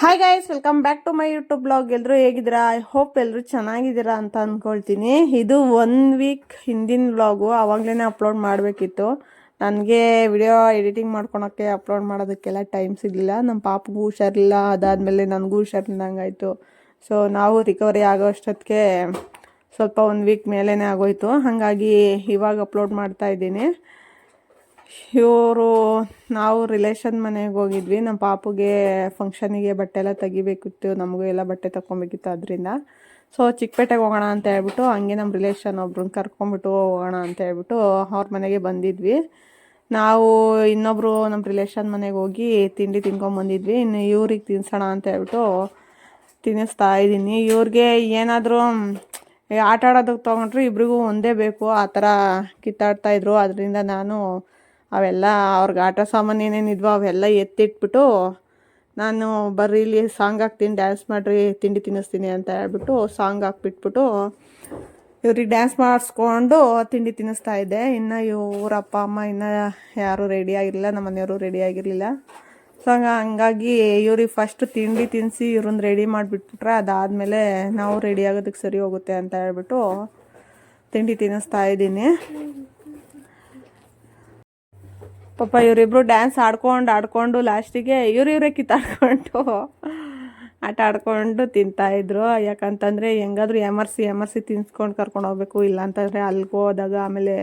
Hi guys welcome back to my YouTube blog ಎಲ್ಲರೂ ಹೇಗಿದ್ದೀರಾ? I hope ಎಲ್ಲರೂ ಚೆನ್ನಾಗಿದ್ದೀರಾ ಅಂತ ಅಂದ್ಕೊಳ್ತೀನಿ. ಇದು ಒನ್ ವೀಕ್ ಹಿಂದಿನ ಬ್ಲಾಗು ಆವಾಗಲೇ ಅಪ್ಲೋಡ್ ಮಾಡಬೇಕಿತ್ತು. ನನಗೆ ವಿಡಿಯೋ ಎಡಿಟಿಂಗ್ ಮಾಡ್ಕೊಳಕ್ಕೆ ಅಪ್ಲೋಡ್ ಮಾಡೋದಕ್ಕೆಲ್ಲ ಟೈಮ್ ಸಿಗಲಿಲ್ಲ ನಮ್ಮ ಪಾಪಗೂ ಹುಷಾರಿಲ್ಲ. ಅದಾದಮೇಲೆ ನನಗೂ ಹುಷಾರಿಲ್ದಂಗಾಯಿತು. ಸೊ ನಾವು ರಿಕವರಿ ಆಗೋ ಅಷ್ಟೊತ್ತಿಗೆ ಸ್ವಲ್ಪ ಒಂದು ವೀಕ್ ಮೇಲೇ ಆಗೋಯ್ತು. ಹಾಗಾಗಿ ಇವಾಗ ಅಪ್ಲೋಡ್ ಮಾಡ್ತಾ ಇದ್ದೀನಿ. ಇವರು ನಾವು ರಿಲೇಷನ್ ಮನೆಗೆ ಹೋಗಿದ್ವಿ. ನಮ್ಮ ಪಾಪುಗೆ ಫಂಕ್ಷನಿಗೆ ಬಟ್ಟೆ ಎಲ್ಲ ತೆಗಿಬೇಕಿತ್ತು. ನಮಗೂ ಎಲ್ಲ ಬಟ್ಟೆ ತಗೊಬೇಕಿತ್ತು ಅದರಿಂದ. ಸೊ ಚಿಕ್ಕಪೇಟೆಗೆ ಹೋಗೋಣ ಅಂತ ಹೇಳ್ಬಿಟ್ಟು ಹಂಗೆ ನಮ್ಮ ರಿಲೇಷನ್ ಒಬ್ರನ್ನ ಕರ್ಕೊಂಬಿಟ್ಟು ಹೋಗೋಣ ಅಂತ ಹೇಳ್ಬಿಟ್ಟು ಅವ್ರ ಮನೆಗೆ ಬಂದಿದ್ವಿ. ನಾವು ಇನ್ನೊಬ್ಬರು ನಮ್ಮ ರಿಲೇಷನ್ ಮನೆಗೆ ಹೋಗಿ ತಿಂಡಿ ತಿನ್ಕೊಂಬಂದಿದ್ವಿ ಇನ್ನು ಇವ್ರಿಗೆ ತಿನ್ಸೋಣ ಅಂತ ಹೇಳ್ಬಿಟ್ಟು ತಿನ್ನಿಸ್ತಾ ಇದ್ದೀನಿ. ಇವ್ರಿಗೆ ಏನಾದರೂ ಆಟ ಆಡೋದಕ್ಕೆ ತೊಗೊಂಡ್ರು ಇಬ್ರಿಗೂ ಒಂದೇ ಬೇಕು. ಆ ಥರ ಕಿತ್ತಾಡ್ತಾಯಿದ್ರು ಅದರಿಂದ ನಾನು ಅವೆಲ್ಲ ಅವ್ರಿಗೆ ಆಟ ಸಾಮಾನು ಏನೇನಿದ್ವೋ ಅವೆಲ್ಲ ಎತ್ತಿಟ್ಬಿಟ್ಟು ನಾನು ಬರ್ರಿ ಇಲ್ಲಿ ಸಾಂಗ್ ಹಾಕ್ತೀನಿ ಡ್ಯಾನ್ಸ್ ಮಾಡಿರಿ, ತಿಂಡಿ ತಿನ್ನಿಸ್ತೀನಿ ಅಂತ ಹೇಳ್ಬಿಟ್ಟು ಸಾಂಗ್ ಹಾಕ್ಬಿಟ್ಬಿಟ್ಟು ಇವ್ರಿಗೆ ಡ್ಯಾನ್ಸ್ ಮಾಡಿಸ್ಕೊಂಡು ತಿಂಡಿ ತಿನ್ನಿಸ್ತಾ ಇದ್ದೆ. ಇನ್ನು ಇವ್ರ ಅಪ್ಪ, ಅಮ್ಮ ಇನ್ನು ಯಾರೂ ರೆಡಿ ಆಗಿರಲಿಲ್ಲ, ನಮ್ಮ ಮನೆಯವರು ರೆಡಿ ಆಗಿರಲಿಲ್ಲ. ಸೊ ಹಂಗ, ಹಂಗಾಗಿ ಇವ್ರಿಗೆ ಫಸ್ಟ್ ತಿಂಡಿ ತಿನ್ನಿಸಿ ಇವ್ರನ್ನ ರೆಡಿ ಮಾಡಿಬಿಟ್ಬಿಟ್ರೆ ಅದಾದಮೇಲೆ ನಾವು ರೆಡಿ ಆಗೋದಕ್ಕೆ ಸರಿ ಹೋಗುತ್ತೆ ಅಂತ ಹೇಳ್ಬಿಟ್ಟು ತಿಂಡಿ ತಿನ್ನಿಸ್ತಾ ಇದ್ದೀನಿ. ಪಾಪ ಇವರಿಬ್ರು ಡ್ಯಾನ್ಸ್ ಆಡ್ಕೊಂಡು ಆಡ್ಕೊಂಡು ಲಾಸ್ಟಿಗೆ ಇವ್ರು ಇವರೇ ಕಿತ್ತಾಡ್ಕೊಂಡು ಆಟ ಆಡ್ಕೊಂಡು ತಿಂತಾಯಿದ್ರು ಯಾಕಂತಂದರೆ ಹೆಂಗಾದ್ರೂ ಎಮರ್ಸಿ ಎಮರ್ಸಿ ತಿನ್ಸ್ಕೊಂಡು ಕರ್ಕೊಂಡು ಹೋಗ್ಬೇಕು. ಇಲ್ಲ ಅಂತಂದರೆ ಅಲ್ಲಿಗೆ ಹೋದಾಗ ಆಮೇಲೆ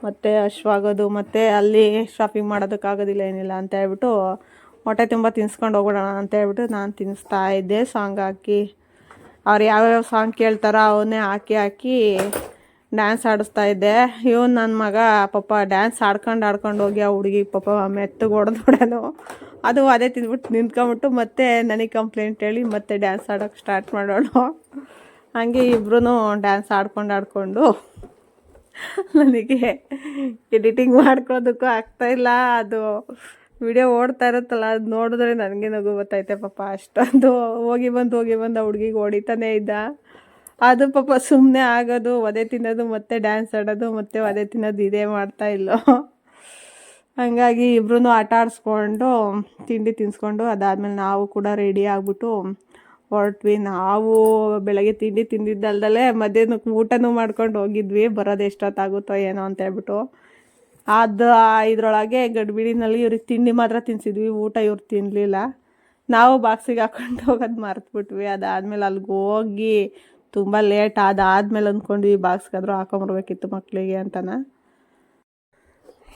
ಮತ್ತೆ ಅಶ್ವಾಗೋದು ಮತ್ತು ಅಲ್ಲಿ ಶಾಪಿಂಗ್ ಮಾಡೋದಕ್ಕಾಗೋದಿಲ್ಲ ಏನಿಲ್ಲ ಅಂತ ಹೇಳ್ಬಿಟ್ಟು ಹೊಟ್ಟೆ ತುಂಬ ತಿನ್ಸ್ಕೊಂಡು ಹೋಗೋಣ ಅಂತ ಹೇಳ್ಬಿಟ್ಟು ನಾನು ತಿನ್ನಿಸ್ತಾ ಇದ್ದೆ ಸಾಂಗ್ ಹಾಕಿ. ಅವ್ರು ಯಾವ್ಯಾವ ಸಾಂಗ್ ಕೇಳ್ತಾರೋ ಅವನ್ನೇ ಹಾಕಿ ಹಾಕಿ ಡ್ಯಾನ್ಸ್ ಆಡಿಸ್ತಾ ಇದ್ದೆ. ಇವನು ನನ್ನ ಮಗ ಪಾಪ ಡ್ಯಾನ್ಸ್ ಆಡ್ಕೊಂಡು ಆಡ್ಕೊಂಡು ಹೋಗಿ ಆ ಹುಡುಗಿ ಪಾಪ ಮೆತ್ತಗೆ ಹೊಡೆದು ಬಿಡೋನು ಅದು ಅದೇ ತಿಂದ್ಬಿಟ್ಟು ನಿಂತ್ಕೊಂಬಿಟ್ಟು ಮತ್ತೆ ನನಗೆ ಕಂಪ್ಲೇಂಟ್ ಹೇಳಿ ಮತ್ತೆ ಡ್ಯಾನ್ಸ್ ಆಡೋಕ್ಕೆ ಸ್ಟಾರ್ಟ್ ಮಾಡೋಣ ಹಾಗೆ ಇಬ್ರು ಡ್ಯಾನ್ಸ್ ಆಡ್ಕೊಂಡು ಆಡ್ಕೊಂಡು ನನಗೆ ಎಡಿಟಿಂಗ್ ಮಾಡ್ಕೊಳ್ಳೋದಕ್ಕೂ ಆಗ್ತಾಯಿಲ್ಲ ಅದು ವಿಡಿಯೋ ಓಡ್ತಾ ಇರುತ್ತಲ್ಲ, ಅದು ನೋಡಿದ್ರೆ ನನಗೆ ನಗು ಗೊತ್ತೈತೆ ಪಾಪ ಅಷ್ಟೊಂದು. ಹೋಗಿ ಬಂದು ಹೋಗಿ ಬಂದು ಆ ಹುಡುಗಿಗೆ ಹೊಡಿತಾನೇ ಇದ್ದ. ಅದು ಪಾಪ ಸುಮ್ಮನೆ ಆಗೋದು, ಒದೆ ತಿನ್ನೋದು, ಮತ್ತೆ ಡ್ಯಾನ್ಸ್ ಆಡೋದು, ಮತ್ತೆ ಒದೆ ತಿನ್ನೋದು ಇದೇ ಮಾಡ್ತಾ ಇಲ್ಲೋ ಹಂಗಾಗಿ ಇಬ್ರು ಆಟ ಆಡಿಸ್ಕೊಂಡು, ತಿಂಡಿ ತಿನ್ಸ್ಕೊಂಡು ಅದಾದಮೇಲೆ ನಾವು ಕೂಡ ರೆಡಿ ಆಗಿಬಿಟ್ಟು ಹೊರಟ್ವಿ. ನಾವು ಬೆಳಗ್ಗೆ ತಿಂಡಿ ತಿಂದಿದ್ದಲ್ದಲೇ ಮಧ್ಯಾಹ್ನಕ್ಕೆ ಊಟನೂ ಮಾಡ್ಕೊಂಡು ಹೋಗಿದ್ವಿ. ಬರೋದು ಎಷ್ಟೊತ್ತಾಗುತ್ತೋ ಏನೋ ಅಂತ ಹೇಳ್ಬಿಟ್ಟು. ಅದು ಇದರೊಳಗೆ ಗಡ್ಬಿಡಿನಲ್ಲಿ ಇವ್ರಿಗೆ ತಿಂಡಿ ಮಾತ್ರ ತಿನ್ಸಿದ್ವಿ. ಊಟ ಇವ್ರು ತಿನ್ನಲಿಲ್ಲ ನಾವು ಬಾಕ್ಸಿಗೆ ಹಾಕೊಂಡು ಹೋಗೋದು ಮರ್ತ್ಬಿಟ್ವಿ. ಅದಾದಮೇಲೆ ಅಲ್ಲಿಗೆ ಹೋಗಿ ತುಂಬ ಲೇಟ್ ಅದಾದಮೇಲೆ ಅಂದ್ಕೊಂಡ್ವಿ ಬಾಕ್ಸ್ಗಾದ್ರೂ ಹಾಕೊಂಬರ್ಬೇಕಿತ್ತು ಮಕ್ಕಳಿಗೆ ಅಂತನ.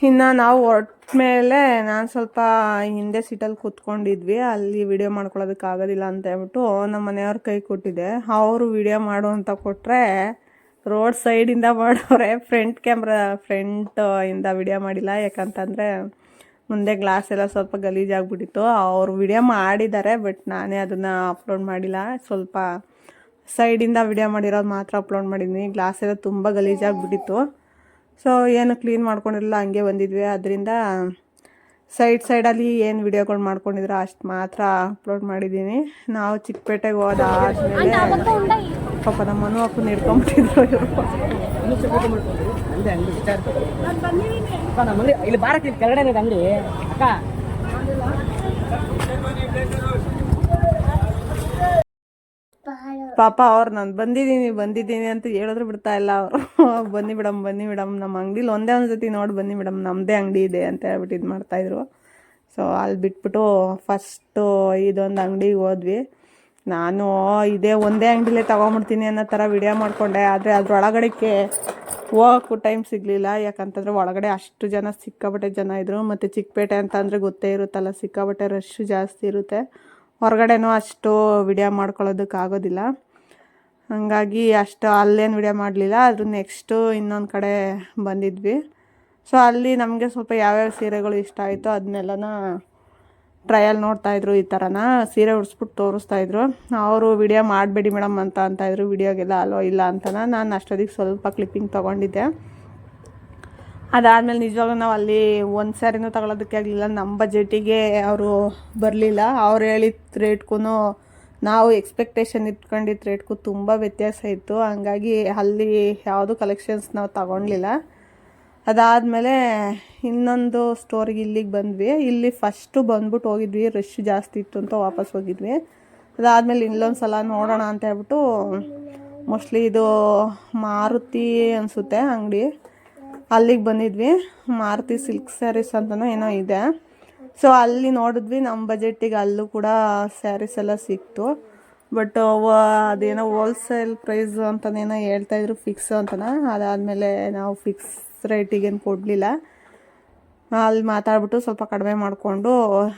ಇನ್ನು ನಾವು ಹೊರಟ ಮೇಲೆ ನಾನು ಸ್ವಲ್ಪ ಹಿಂದೆ ಸೀಟಲ್ಲಿ ಕೂತ್ಕೊಂಡಿದ್ವಿ, ಅಲ್ಲಿ ವಿಡಿಯೋ ಮಾಡ್ಕೊಳ್ಳೋದಕ್ಕಾಗೋದಿಲ್ಲ ಅಂತ ಹೇಳ್ಬಿಟ್ಟು ನಮ್ಮ ಮನೆಯವ್ರ ಕೈ ಕೊಟ್ಟಿದ್ದೆ ಅವರು ವಿಡಿಯೋ ಮಾಡು ಅಂತ ಕೊಟ್ಟರೆ ರೋಡ್ ಸೈಡಿಂದ ಮಾಡೋರೆ ಫ್ರಂಟ್ ಕ್ಯಾಮ್ರಾ ಫ್ರಂಟ್ ಇಂದ ವಿಡಿಯೋ ಮಾಡಿಲ್ಲ. ಯಾಕಂತಂದರೆ ಮುಂದೆ ಗ್ಲಾಸ್ ಎಲ್ಲ ಸ್ವಲ್ಪ ಗಲೀಜಾಗ್ಬಿಟ್ಟಿತ್ತು. ಅವರು ವಿಡಿಯೋ ಮಾಡಿದ್ದಾರೆ ಬಟ್ ನಾನೇ ಅದನ್ನು ಅಪ್ಲೋಡ್ ಮಾಡಿಲ್ಲ. ಸ್ವಲ್ಪ ಸೈಡಿಂದ ವಿಡಿಯೋ ಮಾಡಿರೋದು ಮಾತ್ರ ಅಪ್ಲೋಡ್ ಮಾಡಿದ್ದೀನಿ ಗ್ಲಾಸ್ ಎಲ್ಲ ತುಂಬ ಗಲೀಜಾಗಿಬಿಟ್ಟಿತ್ತು. ಸೊ ಏನು ಕ್ಲೀನ್ ಮಾಡ್ಕೊಂಡಿರಲ್ಲ ಹಂಗೆ ಬಂದಿದ್ವಿ. ಅದರಿಂದ ಸೈಡ್ ಸೈಡಲ್ಲಿ ಏನು ವಿಡಿಯೋಗಳು ಮಾಡ್ಕೊಂಡಿದ್ರು ಅಷ್ಟು ಮಾತ್ರ ಅಪ್ಲೋಡ್ ಮಾಡಿದ್ದೀನಿ ನಾವು ಚಿಕ್ಕಪೇಟೆಗೆ ಹೋದ ಆದಮೇಲೆ ಪಾಪ ನಮ್ಮ ಮನು ಅಪ್ಪನ ಹಿಡ್ಕೊಂಬಿಟ್ಟಿದ್ರು. ಇವರು ಇಲ್ಲಿ ಬಾರಕ್ಕೆ ಕೆಳಗಡೆ ಇದೆ ಅಂಗಡಿ ಅಕ್ಕ ಪಾಪ ಅವ್ರು ನಾನು ಬಂದಿದ್ದೀನಿ ಬಂದಿದ್ದೀನಿ ಅಂತ ಹೇಳಿದ್ರು ಬಿಡ್ತಾ ಇಲ್ಲ ಅವರು. ಬನ್ನಿ ಮೇಡಮ್ ಬನ್ನಿ ಮೇಡಮ್ ನಮ್ಮ ಅಂಗಡಿಲಿ ಒಂದೇ ಒಂದು ಸತಿ ನೋಡಿ ಬನ್ನಿ ಮೇಡಮ್ ನಮ್ಮದೇ ಅಂಗಡಿ ಇದೆ ಅಂತ ಹೇಳ್ಬಿಟ್ಟು ಇದು ಮಾಡ್ತಾಯಿದ್ರು ಸೊ ಅಲ್ಲಿ ಬಿಟ್ಬಿಟ್ಟು ಫಸ್ಟು ಇದೊಂದು ಅಂಗಡಿಗೆ ಹೋದ್ವಿ. ನಾನು ಇದೇ ಒಂದೇ ಅಂಗಡಿಲೇ ತೊಗೊಂಬಿಡ್ತೀನಿ ಅನ್ನೋ ಥರ ವಿಡಿಯೋ ಮಾಡಿಕೊಂಡೆ. ಆದರೆ ಅದ್ರೊಳಗಡೆಗೆ ಹೋಗೋಕ್ಕೂ ಟೈಮ್ ಸಿಗಲಿಲ್ಲ. ಯಾಕಂತಂದರೆ ಒಳಗಡೆ ಅಷ್ಟು ಜನ ಸಿಕ್ಕಾಬಟ್ಟೆ ಜನ ಇದ್ದರು ಮತ್ತು ಚಿಕ್ಕಪೇಟೆ ಅಂತ ಅಂದರೆ ಗೊತ್ತೇ ಇರುತ್ತಲ್ಲ ಸಿಕ್ಕಾಬಟ್ಟೆ ರಶ್ ಜಾಸ್ತಿ ಇರುತ್ತೆ. ಹೊರಗಡೆನೂ ಅಷ್ಟು ವಿಡಿಯೋ ಮಾಡ್ಕೊಳ್ಳೋದಕ್ಕೆ ಆಗೋದಿಲ್ಲ ಹಾಗಾಗಿ ಅಷ್ಟು ಅಲ್ಲೇನು ವಿಡಿಯೋ ಮಾಡಲಿಲ್ಲ ಅದ್ರ ನೆಕ್ಸ್ಟು ಇನ್ನೊಂದು ಕಡೆ ಬಂದಿದ್ವಿ. ಸೊ ಅಲ್ಲಿ ನಮಗೆ ಸ್ವಲ್ಪ ಯಾವ್ಯಾವ ಸೀರೆಗಳು ಇಷ್ಟ ಆಯಿತು ಅದನ್ನೆಲ್ಲನ ಟ್ರಯಲ್ ನೋಡ್ತಾಯಿದ್ರು ಈ ಥರನ ಸೀರೆ ಉಡ್ಸ್ಬಿಟ್ಟು ತೋರಿಸ್ತಾಯಿದ್ರು ಅವರು ವಿಡಿಯೋ ಮಾಡಬೇಡಿ ಮೇಡಮ್ ಅಂತ ಅಂತಾಯಿದ್ರು ವಿಡಿಯೋಗೆಲ್ಲ ಅಲೋ ಇಲ್ಲ ಅಂತನ. ನಾನು ಅಷ್ಟೊತ್ತಿಗೆ ಸ್ವಲ್ಪ ಕ್ಲಿಪ್ಪಿಂಗ್ ತೊಗೊಂಡಿದ್ದೆ. ಅದಾದಮೇಲೆ ನಿಜವಾಗ್ಲೂ ನಾವು ಅಲ್ಲಿ ಒಂದು ಸ್ಯಾರಿನೂ ತಗೊಳ್ಳೋದಕ್ಕೆ ಆಗಲಿಲ್ಲ. ನಮ್ಮ ಬಜೆಟಿಗೆ ಅವರು ಬರಲಿಲ್ಲ. ಅವ್ರು ಹೇಳಿದ ರೇಟ್ಗೂ ನಾವು ಎಕ್ಸ್ಪೆಕ್ಟೇಷನ್ ಇಟ್ಕೊಂಡಿದ್ದ ರೇಟ್ಗೂ ತುಂಬ ವ್ಯತ್ಯಾಸ ಇತ್ತು. ಹಂಗಾಗಿ ಅಲ್ಲಿ ಯಾವುದು ಕಲೆಕ್ಷನ್ಸ್ ನಾವು ತಗೊಳ್ಲಿಲ್ಲ ಅದಾದಮೇಲೆ ಇನ್ನೊಂದು ಸ್ಟೋರಿಗೆ ಇಲ್ಲಿಗೆ ಬಂದ್ವಿ. ಇಲ್ಲಿ ಫಸ್ಟು ಬಂದ್ಬಿಟ್ಟು ಹೋಗಿದ್ವಿ ರಶ್ ಜಾಸ್ತಿ ಇತ್ತು ಅಂತ ವಾಪಸ್ ಹೋಗಿದ್ವಿ. ಅದಾದಮೇಲೆ ಇನ್ನೊಂದು ಸಲ ನೋಡೋಣ ಅಂತ ಹೇಳ್ಬಿಟ್ಟು ಮೋಸ್ಟ್ಲಿ ಇದು ಮಾರುತಿ ಅನಿಸುತ್ತೆ ಅಂಗಡಿ. ಅಲ್ಲಿಗೆ ಬಂದಿದ್ವಿ. ಮಾರುತಿ ಸಿಲ್ಕ್ ಸ್ಯಾರೀಸ್ ಅಂತನೋ ಏನೋ ಇದೆ. ಸೊ ಅಲ್ಲಿ ನೋಡಿದ್ವಿ ನಮ್ಮ ಬಜೆಟಿಗೆ ಅಲ್ಲೂ ಕೂಡ ಸ್ಯಾರೀಸ್ ಎಲ್ಲ ಸಿಕ್ತು. ಬಟ್ ಅದೇನೋ ಹೋಲ್ಸೇಲ್ ಪ್ರೈಸ್ ಅಂತನೇನೋ ಹೇಳ್ತಾಯಿದ್ರು ಫಿಕ್ಸ್ ಅಂತನ. ಅದಾದಮೇಲೆ ನಾವು ಫಿಕ್ಸ್ ರೇಟಿಗೇನು ಕೊಡಲಿಲ್ಲ. ಅಲ್ಲಿ ಮಾತಾಡ್ಬಿಟ್ಟು ಸ್ವಲ್ಪ ಕಡಿಮೆ ಮಾಡಿಕೊಂಡು,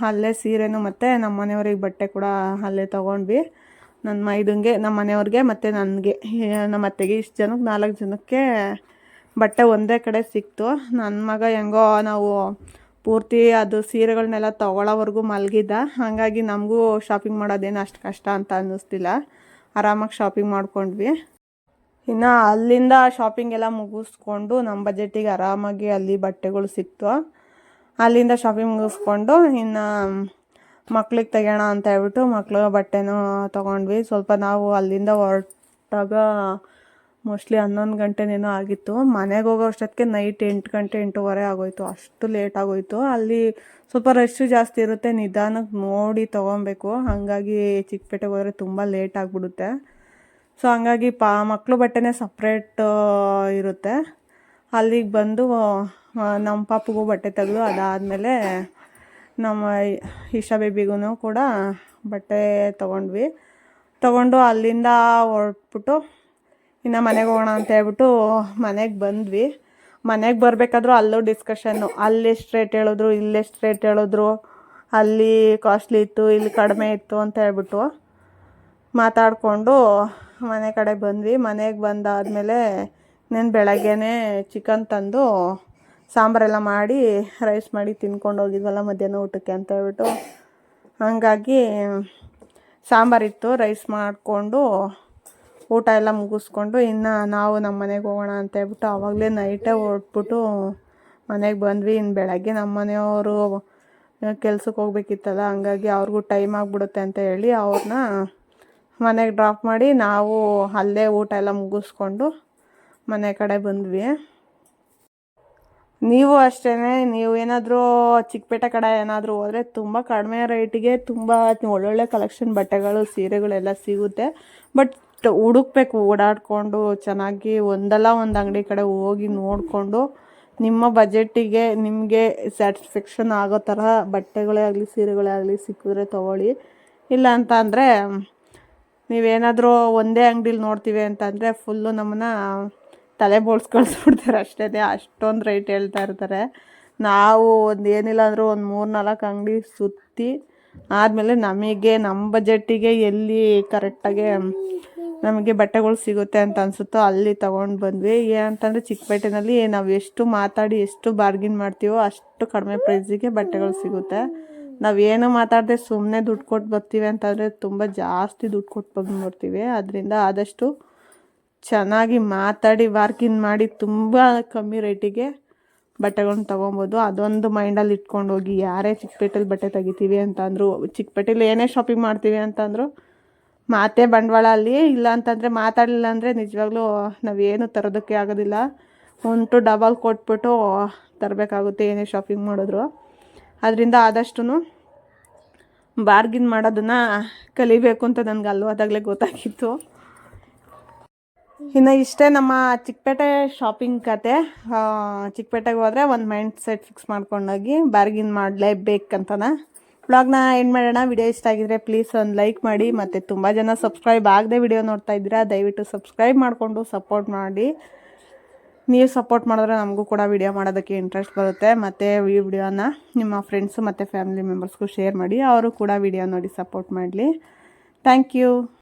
ಅಲ್ಲೇ ಸೀರೆನು ಮತ್ತು ನಮ್ಮ ಮನೆಯವ್ರಿಗೆ ಬಟ್ಟೆ ಕೂಡ ಅಲ್ಲೇ ತೊಗೊಂಡ್ವಿ. ನನ್ನ ಮೈದಂಗೆ ನಮ್ಮ ಮನೆಯವ್ರಿಗೆ ಮತ್ತು ನನಗೆ. ನಮ್ಮ ಅತ್ತೆಗೆ ಇಷ್ಟು ಜನಕ್ಕೆ ನಾಲ್ಕು ಜನಕ್ಕೆ ಬಟ್ಟೆ ಒಂದೇ ಕಡೆ ಸಿಕ್ತು. ನನ್ನ ಮಗ ಹೆಂಗೋ, ನಾವು ಪೂರ್ತಿ ಅದು ಸೀರೆಗಳನ್ನೆಲ್ಲ ತೊಗೊಳ್ಳೋವರೆಗೂ ಮಲಗಿದ್ದ. ಹಾಗಾಗಿ ನಮಗೂ ಶಾಪಿಂಗ್ ಮಾಡೋದೇನು ಅಷ್ಟು ಕಷ್ಟ ಅಂತ ಅನ್ನಿಸ್ತಿಲ್ಲ. ಆರಾಮಾಗಿ ಶಾಪಿಂಗ್ ಮಾಡ್ಕೊಂಡ್ವಿ. ಇನ್ನು ಅಲ್ಲಿಂದ ಶಾಪಿಂಗ್ ಎಲ್ಲ ಮುಗಿಸ್ಕೊಂಡು ನಮ್ಮ ಬಜೆಟಿಗೆ ಆರಾಮಾಗಿ ಅಲ್ಲಿ ಬಟ್ಟೆಗಳು ಸಿಕ್ತು. ಅಲ್ಲಿಂದ ಶಾಪಿಂಗ್ ಮುಗಿಸ್ಕೊಂಡು ಇನ್ನು ಮಕ್ಳಿಗೆ ತೆಗೋಣ ಅಂತ ಹೇಳ್ಬಿಟ್ಟು ಮಕ್ಳು ಬಟ್ಟೆನೂ ತೊಗೊಂಡ್ವಿ. ಸ್ವಲ್ಪ ನಾವು ಅಲ್ಲಿಂದ ಹೊರಟಾಗ ಮೋಸ್ಟ್ಲಿ ಹನ್ನೊಂದು ಗಂಟೆನೇನೋ ಆಗಿತ್ತು. ಮನೆಗೆ ಹೋಗೋ ಅಷ್ಟೊತ್ತಿಗೆ ನೈಟ್ ಎಂಟು ಗಂಟೆ, ಎಂಟೂವರೆ ಆಗೋಯ್ತು. ಅಷ್ಟು ಲೇಟ್ ಆಗೋಯ್ತು. ಅಲ್ಲಿ ಸ್ವಲ್ಪ ರಶ್ಶು ಜಾಸ್ತಿ ಇರುತ್ತೆ. ನಿಧಾನಕ್ಕೆ ನೋಡಿ ತೊಗೊಬೇಕು. ಹಾಗಾಗಿ ಚಿಕ್ಕಪೇಟೆಗೆ ಹೋದರೆ ತುಂಬ ಲೇಟ್ ಆಗಿಬಿಡುತ್ತೆ. ಸೊ ಹಂಗಾಗಿ ಪಾ ಮಕ್ಕಳು ಬಟ್ಟೆನೇ ಸಪ್ರೇಟ್ ಇರುತ್ತೆ. ಅಲ್ಲಿಗೆ ಬಂದು ನಮ್ಮ ಪಾಪಗೂ ಬಟ್ಟೆ ತೆಗೆದು, ಅದಾದಮೇಲೆ ನಮ್ಮ ಇಶಾ ಬೇಬಿಗೂ ಕೂಡ ಬಟ್ಟೆ ತೊಗೊಂಡ್ವಿ. ತೊಗೊಂಡು ಅಲ್ಲಿಂದ ಹೊರಟ್ಬಿಟ್ಟು ಇನ್ನು ಮನೆಗೆ ಹೋಗೋಣ ಅಂತ ಹೇಳ್ಬಿಟ್ಟು ಮನೆಗೆ ಬಂದ್ವಿ. ಮನೆಗೆ ಬರಬೇಕಾದ್ರೂ ಅಲ್ಲೂ ಡಿಸ್ಕಷನ್ನು ಅಲ್ಲಿ ಎಷ್ಟು ರೇಟ್ ಹೇಳಿದ್ರು, ಇಲ್ಲಿ ಎಷ್ಟು ರೇಟ್ ಹೇಳಿದ್ರು, ಅಲ್ಲಿ ಕಾಸ್ಟ್ಲಿ ಇತ್ತು, ಇಲ್ಲಿ ಕಡಿಮೆ ಇತ್ತು ಅಂತ ಹೇಳ್ಬಿಟ್ಟು ಮಾತಾಡಿಕೊಂಡು ಮನೆ ಕಡೆ ಬಂದ್ವಿ. ಮನೆಗೆ ಬಂದಾದಮೇಲೆ ನಾನು ಬೆಳಗ್ಗೆನೇ ಚಿಕನ್ ತಂದು ಸಾಂಬಾರೆಲ್ಲ ಮಾಡಿ ರೈಸ್ ಮಾಡಿ ತಿನ್ಕೊಂಡು ಹೋಗಿದ್ವಲ್ಲ ಮಧ್ಯಾಹ್ನ ಊಟಕ್ಕೆ ಅಂತ ಹೇಳ್ಬಿಟ್ಟು. ಹಾಗಾಗಿ ಸಾಂಬಾರಿತ್ತು ರೈಸ್ ಮಾಡಿಕೊಂಡು ಊಟ ಎಲ್ಲ ಮುಗಿಸ್ಕೊಂಡು ಇನ್ನು ನಾವು ನಮ್ಮ ಮನೆಗೆ ಹೋಗೋಣ ಅಂತ ಹೇಳ್ಬಿಟ್ಟು ಆವಾಗಲೇ ನೈಟೇ ಹೊರಟ್ಬಿಟ್ಟು ಮನೆಗೆ ಬಂದ್ವಿ. ಇನ್ನು ಬೆಳಗ್ಗೆ ನಮ್ಮ ಮನೆಯವರು ಕೆಲ್ಸಕ್ಕೆ ಹೋಗ್ಬೇಕಿತ್ತಲ್ಲ, ಹಂಗಾಗಿ ಅವ್ರಿಗೂ ಟೈಮ್ ಆಗಿಬಿಡುತ್ತೆ ಅಂತ ಹೇಳಿ ಅವ್ರನ್ನ ಮನೆಗೆ ಡ್ರಾಪ್ ಮಾಡಿ ನಾವು ಅಲ್ಲೇ ಊಟ ಎಲ್ಲ ಮುಗಿಸ್ಕೊಂಡು ಮನೆ ಕಡೆ ಬಂದ್ವಿ. ನೀವು ಅಷ್ಟೇ ನೀವು ಏನಾದರೂ ಚಿಕ್ಕಪೇಟೆ ಕಡೆ ಏನಾದರೂ ಹೋದರೆ ತುಂಬ ಕಡಿಮೆ ರೇಟಿಗೆ ತುಂಬ ಒಳ್ಳೊಳ್ಳೆ ಕಲೆಕ್ಷನ್ ಬಟ್ಟೆಗಳು, ಸೀರೆಗಳೆಲ್ಲ ಸಿಗುತ್ತೆ. ಬಟ್ ಹುಡುಕ್ಬೇಕು, ಓಡಾಡಿಕೊಂಡು ಚೆನ್ನಾಗಿ ಒಂದಲ್ಲ ಒಂದು ಅಂಗಡಿ ಕಡೆ ಹೋಗಿ ನೋಡಿಕೊಂಡು ನಿಮ್ಮ ಬಜೆಟಿಗೆ ನಿಮಗೆ ಸ್ಯಾಟಿಸ್ಫ್ಯಾಕ್ಷನ್ ಆಗೋ ಥರ ಬಟ್ಟೆಗಳೇ ಆಗಲಿ, ಸೀರೆಗಳೇ ಆಗಲಿ ಸಿಕ್ಕಿದ್ರೆ ತೊಗೊಳ್ಳಿ. ಇಲ್ಲ ಅಂತ ಅಂದರೆ ನೀವೇನಾದರೂ ಒಂದೇ ಅಂಗಡೀಲಿ ನೋಡ್ತೀವಿ ಅಂತಂದರೆ ಫುಲ್ಲು ನಮ್ಮನ್ನ ತಲೆ ಬೋಳ್ಸ್ಕೊಳ್ಸ್ಬಿಡ್ತಾರೆ ಅಷ್ಟೇ ಅಷ್ಟೊಂದು ರೇಟ್ ಹೇಳ್ತಾ ಇರ್ತಾರೆ. ನಾವು ಒಂದು ಏನಿಲ್ಲ ಅಂದರೂ ಒಂದು ಮೂರು ನಾಲ್ಕು ಅಂಗಡಿ ಸುತ್ತಿ ಆದಮೇಲೆ ನಮಗೆ ನಮ್ಮ ಬಜೆಟ್ಟಿಗೆ ಎಲ್ಲಿ ಕರೆಕ್ಟಾಗಿ ನಮಗೆ ಬಟ್ಟೆಗಳು ಸಿಗುತ್ತೆ ಅಂತ ಅನ್ಸುತ್ತೋ ಅಲ್ಲಿ ತೊಗೊಂಡು ಬಂದ್ವಿ. ಏನಂತಂದರೆ ಚಿಕ್ಕಪೇಟೆನಲ್ಲಿ ನಾವು ಎಷ್ಟು ಮಾತಾಡಿ ಎಷ್ಟು ಬಾರ್ಗಿನ್ ಮಾಡ್ತೀವೋ ಅಷ್ಟು ಕಡಿಮೆ ಪ್ರೈಸಿಗೆ ಬಟ್ಟೆಗಳು ಸಿಗುತ್ತೆ. ನಾವೇನು ಮಾತಾಡದೆ ಸುಮ್ಮನೆ ದುಡ್ಡು ಕೊಟ್ಟು ಬರ್ತೀವಿ ಅಂತಂದರೆ ತುಂಬ ಜಾಸ್ತಿ ದುಡ್ಡು ಕೊಟ್ಟು ಬಂದು ಬರ್ತೀವಿ ಅದರಿಂದ ಆದಷ್ಟು ಚೆನ್ನಾಗಿ ಮಾತಾಡಿ ಬಾರ್ಗಿನ್ ಮಾಡಿ ತುಂಬ ಕಮ್ಮಿ ರೇಟಿಗೆ ಬಟ್ಟೆಗಳನ್ನ ತೊಗೊಬೋದು. ಅದೊಂದು ಮೈಂಡಲ್ಲಿ ಇಟ್ಕೊಂಡು ಹೋಗಿ ಯಾರೇ ಚಿಕ್ಕಪೇಟೆಲಿ ಬಟ್ಟೆ ತೆಗಿತೀವಿ ಅಂತಂದ್ರು, ಚಿಕ್ಕಪೇಟೆಲಿ ಏನೇ ಶಾಪಿಂಗ್ ಮಾಡ್ತೀವಿ ಅಂತಂದ್ರು ಮಾತೇ ಬಂಡವಾಳ ಅಲ್ಲಿ. ಇಲ್ಲ ಅಂತಂದರೆ ಮಾತಾಡಲಿಲ್ಲ ಅಂದರೆ ನಿಜವಾಗ್ಲೂ ನಾವೇನು ತರೋದಕ್ಕೆ ಆಗೋದಿಲ್ಲ. ಒಂದು ಡಬಲ್ ಕೊಟ್ಬಿಟ್ಟು ತರಬೇಕಾಗುತ್ತೆ ಏನೇ ಶಾಪಿಂಗ್ ಮಾಡಿದ್ರು. ಅದರಿಂದ ಆದಷ್ಟು ಬಾರ್ಗಿನ್ ಮಾಡೋದನ್ನು ಕಲಿಬೇಕು ಅಂತ ನನಗೆ ಅಲ್ವಾದಾಗಲೇ ಗೊತ್ತಾಗಿತ್ತು. ಇನ್ನು ಇಷ್ಟೇ ನಮ್ಮ ಚಿಕ್ಕಪೇಟೆ ಶಾಪಿಂಗ್ ಕತೆ. ಚಿಕ್ಕಪೇಟೆಗೆ ಹೋದರೆ ಒಂದು ಮೈಂಡ್ ಸೆಟ್ ಫಿಕ್ಸ್ ಮಾಡ್ಕೊಂಡೋಗಿ ಬಾರ್ಗಿನ್ ಮಾಡಲೇಬೇಕಂತನ. ವ್ಲಾಗ್ನ ಎಂಡ್ ಮಾಡೋಣ. ವಿಡಿಯೋ ಇಷ್ಟ ಆಗಿದ್ರೆ ಪ್ಲೀಸ್ ಒಂದು ಲೈಕ್ ಮಾಡಿ. ಮತ್ತು ತುಂಬ ಜನ ಸಬ್ಸ್ಕ್ರೈಬ್ ಆಗದೆ ವಿಡಿಯೋ ನೋಡ್ತಾ ಇದ್ದೀರಾ, ದಯವಿಟ್ಟು ಸಬ್ಸ್ಕ್ರೈಬ್ ಮಾಡಿಕೊಂಡು ಸಪೋರ್ಟ್ ಮಾಡಿ. ನೀವು ಸಪೋರ್ಟ್ ಮಾಡಿದ್ರೆ ನಮಗೂ ಕೂಡ ವಿಡಿಯೋ ಮಾಡೋದಕ್ಕೆ ಇಂಟ್ರೆಸ್ಟ್ ಬರುತ್ತೆ. ಮತ್ತು ಈ ವಿಡಿಯೋನ ನಿಮ್ಮ ಫ್ರೆಂಡ್ಸು ಮತ್ತು ಫ್ಯಾಮಿಲಿ ಮೆಂಬರ್ಸ್ಗೂ ಶೇರ್ ಮಾಡಿ. ಅವರು ಕೂಡ ವಿಡಿಯೋ ನೋಡಿ ಸಪೋರ್ಟ್ ಮಾಡಲಿ. Thank you